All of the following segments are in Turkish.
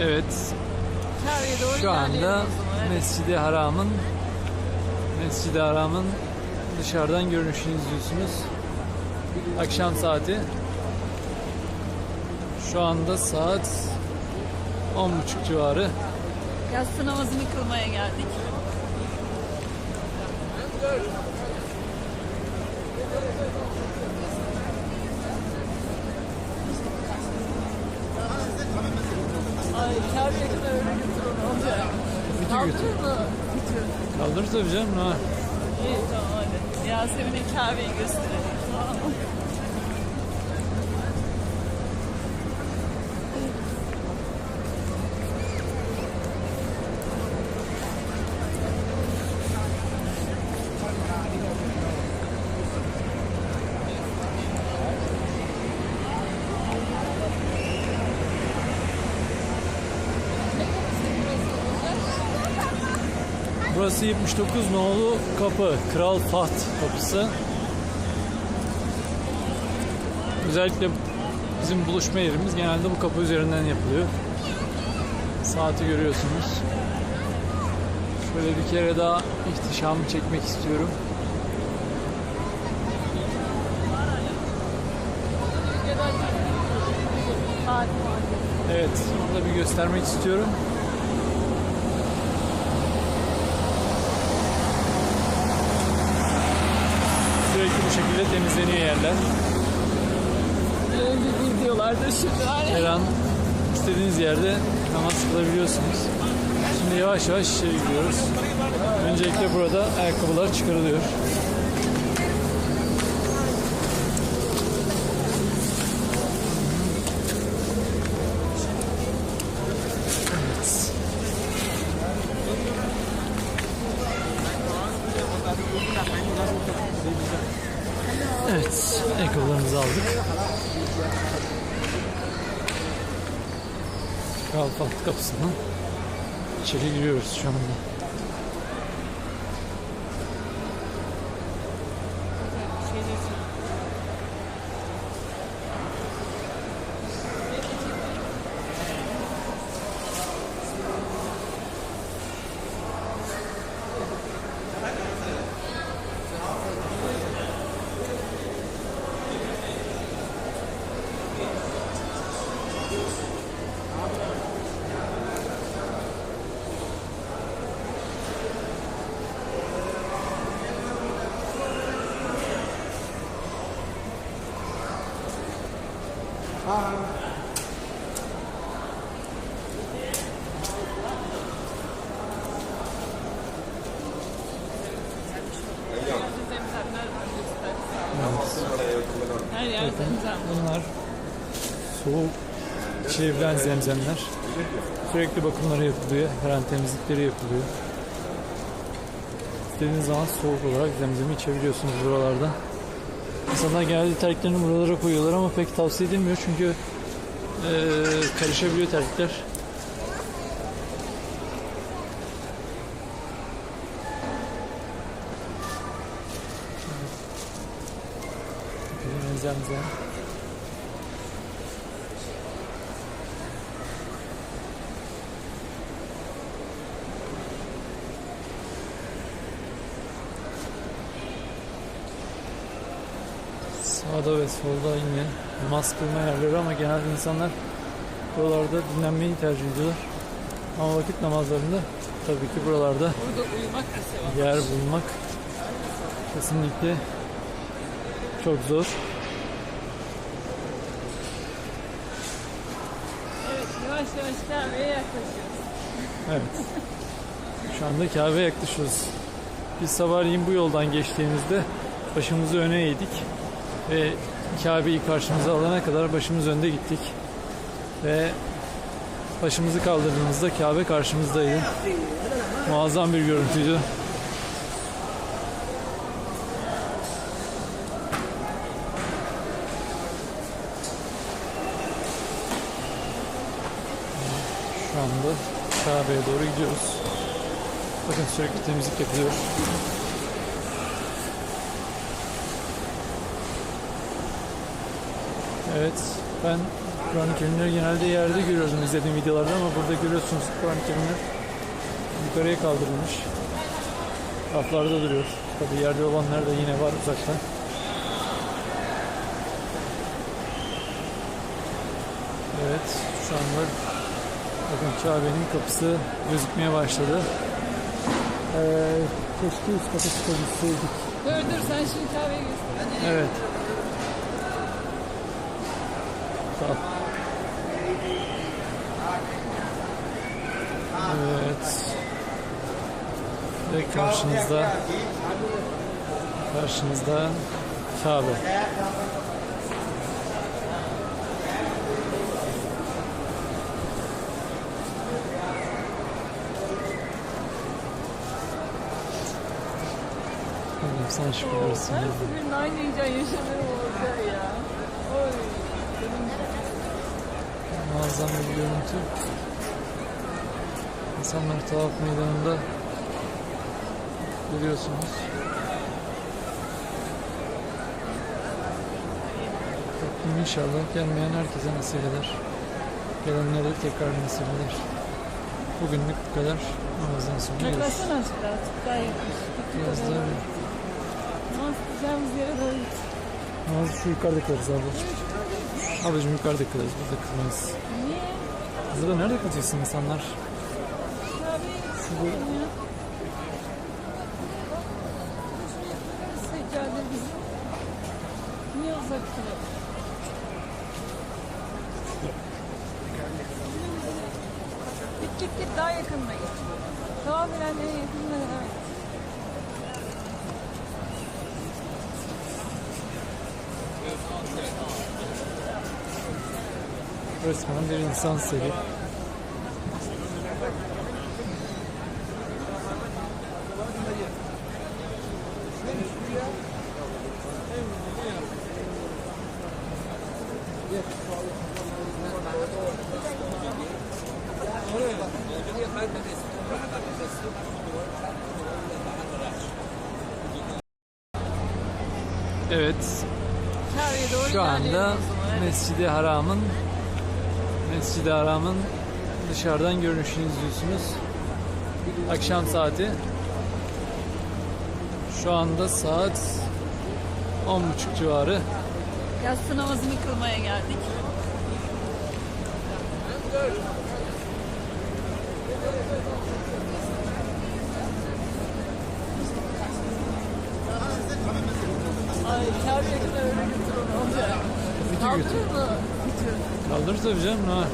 Evet, şu anda. Evet. Mescid-i Haram'ın Mescid-i Haram'ın dışarıdan görünüşünü izliyorsunuz. Akşam saati. Şu anda saat 10.30 civarı. Yatsı namazını kılmaya geldik. Ay Kabe'ye kadar öyle götür onu götür. Kaldırır mı? Bütün. Kaldır tabii canım. Ha. İyi tamam hadi. Yasemin'e Kabe'yi gösterelim. Burası 79 nolu kapı. Kral Fahd kapısı. Özellikle bizim buluşma yerimiz genelde bu kapı üzerinden yapılıyor. Saati görüyorsunuz. Şöyle bir kere daha ihtişamı çekmek istiyorum. Evet, onu da bir göstermek istiyorum. Sürekli bu şekilde temizleniyor yerler. Önceki videolarda şimdi. Her an istediğiniz yerde namaz kılabiliyorsunuz. Şimdi yavaş yavaş içeri gidiyoruz. Öncelikle burada ayakkabılar çıkarılıyor. Evet. Evet, ayakkabılarımızı aldık. Kral Fahd kapısından içeri giriyoruz şu anda. Zemzemler var göster. Her yer zemzem. Bunlar soğuk çevrilen zemzemler. Sürekli bakımları yapılıyor. Her an temizlikleri yapılıyor. İstediğiniz zaman soğuk olarak zemzemi içebiliyorsunuz buralarda. İnsanlar genelde terliklerini buralara koyuyorlar ama pek tavsiye edilmiyor çünkü eee, karışabiliyor terlikler. Zemzem. Sağda ve solda yine namaz kılma yerleri ama genelde insanlar buralarda dinlenmeyi tercih ediyorlar. Ama vakit namazlarında tabii ki buralarda yer bulmak kesinlikle çok zor. Evet yavaş yavaş Kabe'ye yaklaşıyoruz. Evet. Şu anda Kabe'ye yaklaşıyoruz. Biz sabahleyin bu yoldan geçtiğimizde başımızı öne eğdik ve Kabe'yi karşımıza alana kadar başımız önde gittik. Ve başımızı kaldırdığımızda Kabe karşımızdaydı. Muazzam bir görüntüydü. Şu anda Kabe'ye doğru gidiyoruz. Bakın sürekli temizlik yapılıyor. Evet, ben Kur'an-ı Kerimleri genelde yerde görüyordum izlediğim videolarda ama burada görüyorsunuz Kur'an-ı Kerimler yukarıya kaldırılmış. Raflarda duruyor. Tabi yerde olanlar da yine var uzaktan. Evet şu anda bakın Kabe'nin kapısı gözükmeye başladı. Ee, keşke üst kata çıkabilseydik. Dur dur sen şimdi kahveyi göster. Evet. Sağ ol. Evet. Ve karşınızda karşınızda Kabe. Sana şükürler olsun. Her seferinde aynı heyecan yaşanıyor orada ya. Oy. canım. Muazzam bir görüntü. İnsanlar tavaf meydanında görüyorsunuz. Rabbim inşallah gelmeyen herkese nasip eder. Gelenlere de tekrar nasip eder. Bugünlük bu kadar. Namazdan sonra görüşürüz. Yaklaşsana azıcık daha. Yakın. Biraz daha bir... Namaz kılacağımız yere doğru git. Namazı şu yukarıda kılarız ablacığım. Yukarıda kılarız. Burada kılmayız. Niye? Burada nerede kılacaksın insanlar? Bizim. Niye uzak kılalım? Git git git daha yakınına git. Tamam Bülent en yakınına evet. Resmen bir insan seli. Evet, Şu anda. Mescid-i Haram'ın Mescid-i Haram'ın dışarıdan görünüşünü izliyorsunuz. Akşam saati. Şu anda saat 10.30 civarı. Yatsı namazını kılmaya geldik. Ay Kabe'ye kadar öyle götür onu Kaldırır mı? Bütün. Kaldır tabii canım. Ha.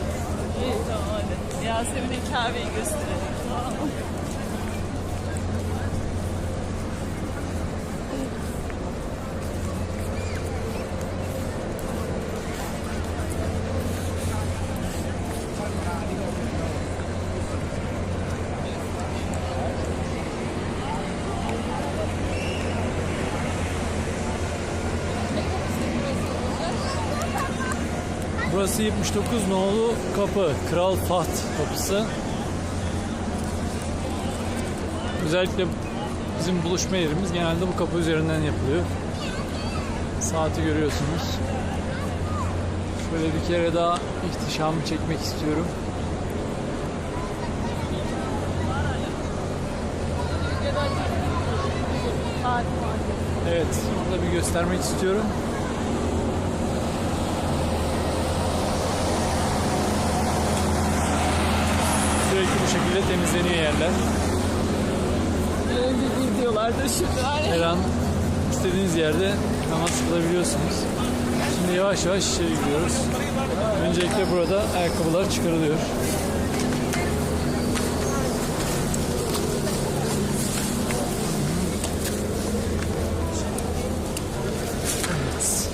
İyi tamam hadi. Yasemin'e Kabe'yi gösterelim. Tamam Burası 79 nolu kapı. Kral Fahd kapısı. Özellikle bizim buluşma yerimiz genelde bu kapı üzerinden yapılıyor. Saati görüyorsunuz. Şöyle bir kere daha ihtişamı çekmek istiyorum. Evet, onu da bir göstermek istiyorum. Sürekli bu şekilde temizleniyor yerler. Önceki videolarda şimdi var ya. Her an istediğiniz yerde namaz kılabiliyorsunuz. Şimdi yavaş yavaş içeri gidiyoruz. Öncelikle burada ayakkabılar çıkarılıyor. Evet.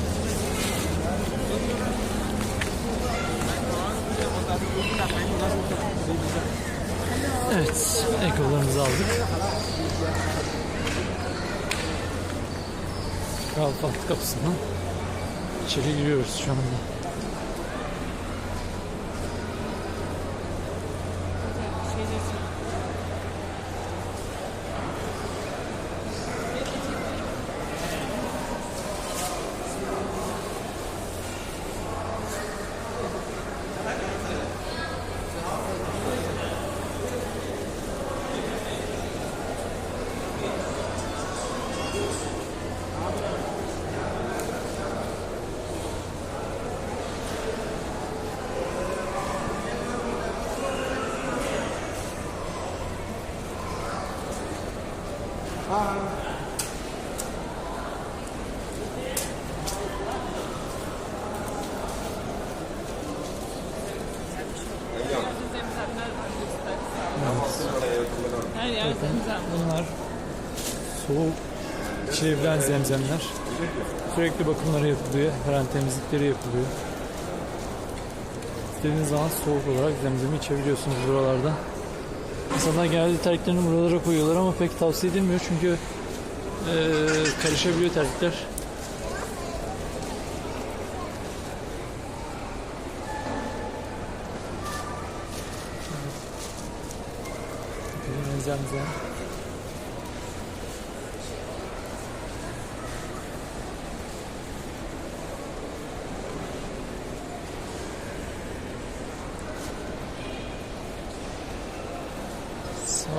Evet, ayakkabılarımızı aldık. Fahd kapısından içeri giriyoruz şu anda. Zemzemler var göster. Her yer zemzem. Bunlar soğuk çevrilen zemzemler. Sürekli bakımları yapılıyor. Her an temizlikleri yapılıyor. İstediğiniz zaman soğuk olarak zemzemi içebiliyorsunuz buralarda. İnsanlar genelde terliklerini buralara koyuyorlar ama pek tavsiye edilmiyor çünkü eee, karışabiliyor terlikler. Zemzem.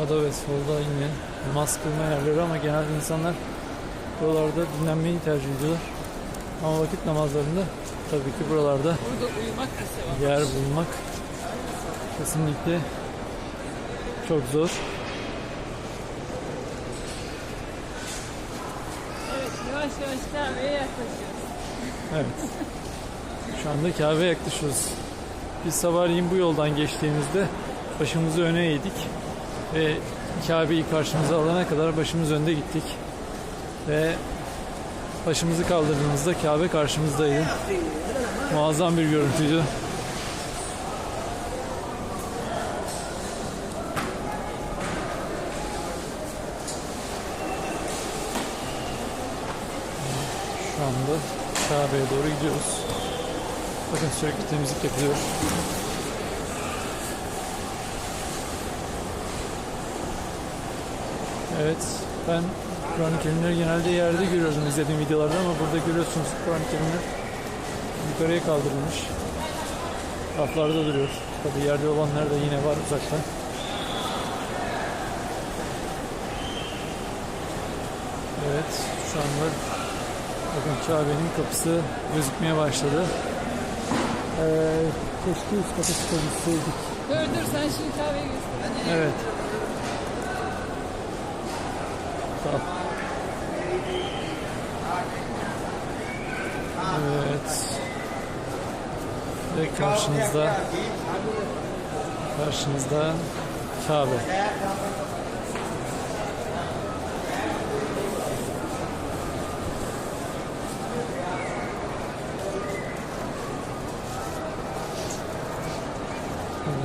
Sağda ve solda yine namaz kılma yerleri ama genelde insanlar buralarda dinlenmeyi tercih ediyorlar. Ama vakit namazlarında tabii ki buralarda yer bulmak kesinlikle çok zor. Evet yavaş yavaş kahveye yaklaşıyoruz. Evet. Şu anda Kabe'ye yaklaşıyoruz. Biz sabahleyin bu yoldan geçtiğimizde başımızı öne eğdik. Ve Kabe'yi karşımıza alana kadar başımız önde gittik. Ve başımızı kaldırdığımızda Kabe karşımızdaydı. Muazzam bir görüntüydü. Şu anda Kabe'ye doğru gidiyoruz. Bakın sürekli temizlik yapılıyor. Evet, ben Kur'an-ı Kerimleri genelde yerde görüyorum izlediğim videolarda ama burada görüyorsunuz Kur'an-ı Kerimler yukarıya kaldırılmış. Raflarda duruyor. Tabi yerde olanlar da yine var uzaktan. Evet, şu anda bakın Kabe'nin kapısı gözükmeye başladı. Ee, keşke üst kata çıkabilseydik. Dur dur sen şimdi kahveyi göster. Evet. Tamam. Evet. Ve karşınızda karşınızda Kabe.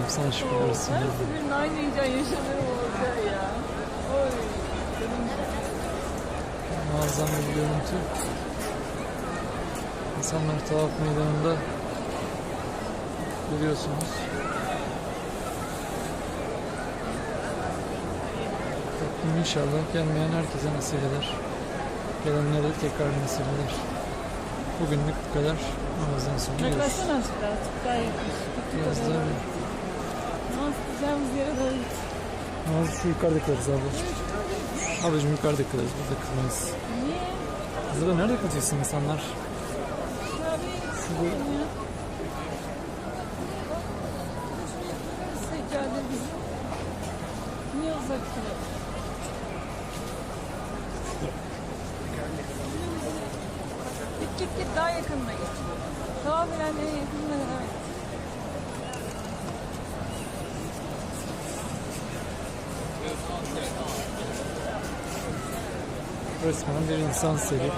Sana şükürler olsun. Seferinde aynı heyecan yaşanıyor orada ya. Oy. Muazzam bir görüntü. İnsanlar tavaf meydanında görüyorsunuz. Rabbim inşallah gelmeyen herkese nasip eder. Gelenlere tekrar nasip eder. Bugünlük bu kadar. Namazdan sonra görüşürüz. Yaklaşsana azıcık daha. Daha yaklaş. Biraz daha bir Nasıl gideceğimiz yere doğru git. namazı şu yukarıda kılarız ablacığım. Yukarıda kılarız. Burada kılmayız. Niye? Burada nerede kılacaksın insanlar? Duralım? Git git git daha yakınına git. Tamamen en yakınına evet. Resmen bir insan seli.